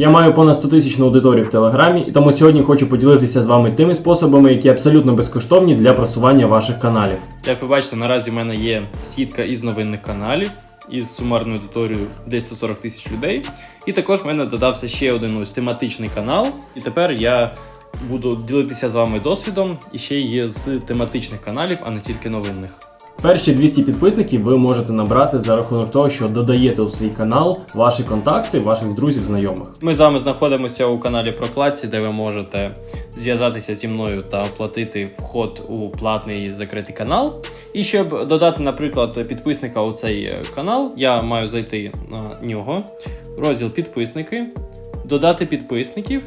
Я маю понад 100 тисячну аудиторію в Телеграмі, і тому сьогодні хочу поділитися з вами тими способами, які абсолютно безкоштовні для просування ваших каналів. Як ви бачите, наразі в мене є сітка із новинних каналів із сумарною аудиторією десь 140 тисяч людей. І також в мене додався ще один ось тематичний канал. І тепер я буду ділитися з вами досвідом і ще є з тематичних каналів, а не тільки новинних. Перші 200 підписників ви можете набрати за рахунок того, що додаєте у свій канал ваші контакти, ваших друзів, знайомих. Ми з вами знаходимося у каналі Прокладці, де ви можете зв'язатися зі мною та оплатити вход у платний закритий канал. І щоб додати, наприклад, підписника у цей е, канал, я маю зайти на нього, розділ підписники, додати підписників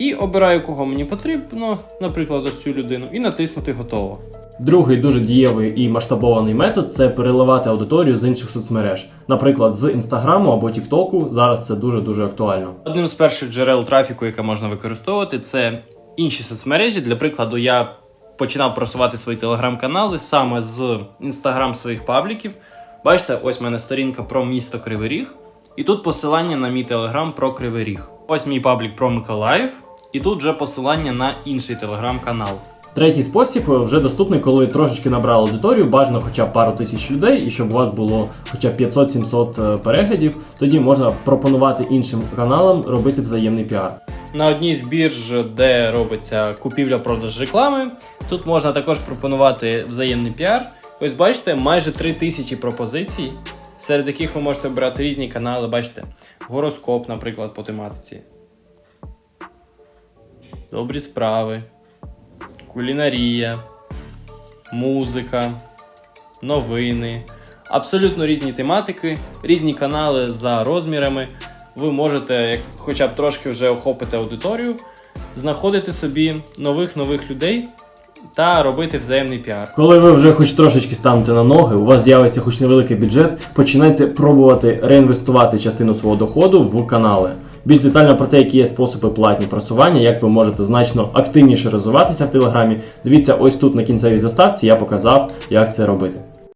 і обираю, кого мені потрібно, наприклад, ось цю людину, і натиснути готово. Другий дуже дієвий і масштабований метод це переливати аудиторію з інших соцмереж, наприклад, з інстаграму або Тіктоку. Зараз це дуже дуже актуально. Одним з перших джерел трафіку, яке можна використовувати, це інші соцмережі. Для прикладу, я починав просувати свої телеграм-канали саме з інстаграм своїх пабліків. Бачите, ось в мене сторінка про місто Кривий Ріг, і тут посилання на мій телеграм про Кривий Ріг. Ось мій паблік про Миколаїв, і тут вже посилання на інший телеграм-канал. Третій спосіб вже доступний, коли трошечки набрали аудиторію, бажано хоча б пару тисяч людей, і щоб у вас було хоча б 500-700 переглядів, тоді можна пропонувати іншим каналам робити взаємний піар. На одній з бірж, де робиться купівля-продаж реклами, тут можна також пропонувати взаємний піар. Ось бачите, майже 3000 пропозицій, серед яких ви можете обирати різні канали. Бачите, гороскоп, наприклад, по тематиці. Добрі справи, кулінарія, музика, новини. Абсолютно різні тематики, різні канали за розмірами. Ви можете, як хоча б трошки вже охопити аудиторію, знаходити собі нових нових людей та робити взаємний піар. Коли ви вже хоч трошечки станете на ноги, у вас з'явиться хоч невеликий бюджет, починайте пробувати реінвестувати частину свого доходу в канали. Більш детально про те, які є способи платні просування, як ви можете значно активніше розвиватися в телеграмі. Дивіться, ось тут на кінцевій заставці я показав, як це робити.